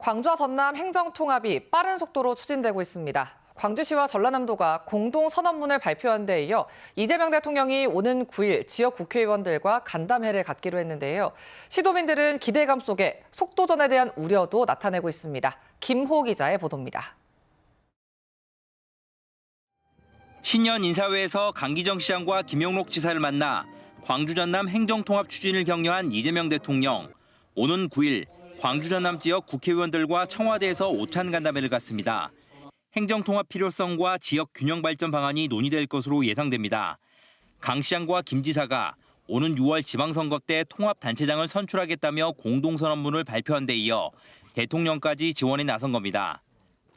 광주와 전남 행정통합이 빠른 속도로 추진되고 있습니다. 광주시와 전라남도가 공동 선언문을 발표한 데 이어 이재명 대통령이 오는 9일 지역 국회의원들과 간담회를 갖기로 했는데요. 시도민들은 기대감 속에 속도전에 대한 우려도 나타내고 있습니다. 김호 기자의 보도입니다. 신년 인사회에서 강기정 시장과 김용록 지사를 만나 광주 전남 행정통합 추진을 격려한 이재명 대통령. 오는 9일 광주 전남 지역 국회의원들과 청와대에서 오찬 간담회를 갖습니다. 행정 통합 필요성과 지역 균형 발전 방안이 논의될 것으로 예상됩니다. 강 시장과 김 지사가 오는 6월 지방선거 때 통합단체장을 선출하겠다며 공동선언문을 발표한 데 이어 대통령까지 지원에 나선 겁니다.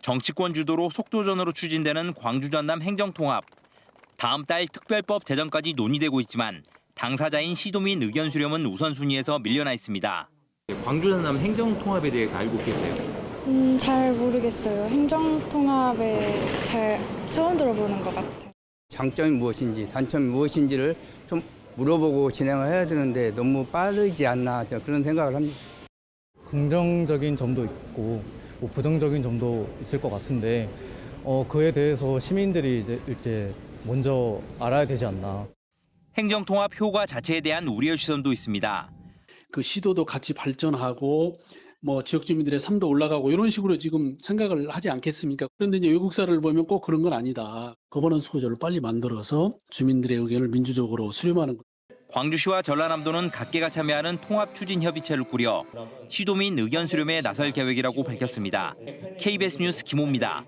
정치권 주도로 속도전으로 추진되는 광주 전남 행정통합. 다음 달 특별법 제정까지 논의되고 있지만 당사자인 시도민 의견 수렴은 우선순위에서 밀려나 있습니다. 광주 전남 행정통합에 대해서 알고 계세요? 음, 잘 모르겠어요. 행정통합에 잘 처음 들어보는 것 같아요. 장점이 무엇인지 단점이 무엇인지를 좀 물어보고 진행을 해야 되는데 너무 빠르지 않나 그런 생각을 합니다. 긍정적인 점도 있고 뭐 부정적인 점도 있을 것 같은데 어, 그에 대해서 시민들이 이제, 이제 먼저 알아야 되지 않나. 행정통합 효과 자체에 대한 우려 시선도 있습니다. 그 시도도 같이 발전하고 뭐 지역 주민들의 삶도 올라가고 이런 식으로 지금 생각을 하지 않겠습니까? 그런데 이제 외국사를 보면 꼭 그런 건 아니다. 거버넌스 구조를 빨리 만들어서 주민들의 의견을 민주적으로 수렴하는 것. 광주시와 전라남도는 각계가 참여하는 통합 추진 협의체를 꾸려 시도민 의견 수렴에 나설 계획이라고 밝혔습니다. KBS 뉴스 김호입니다.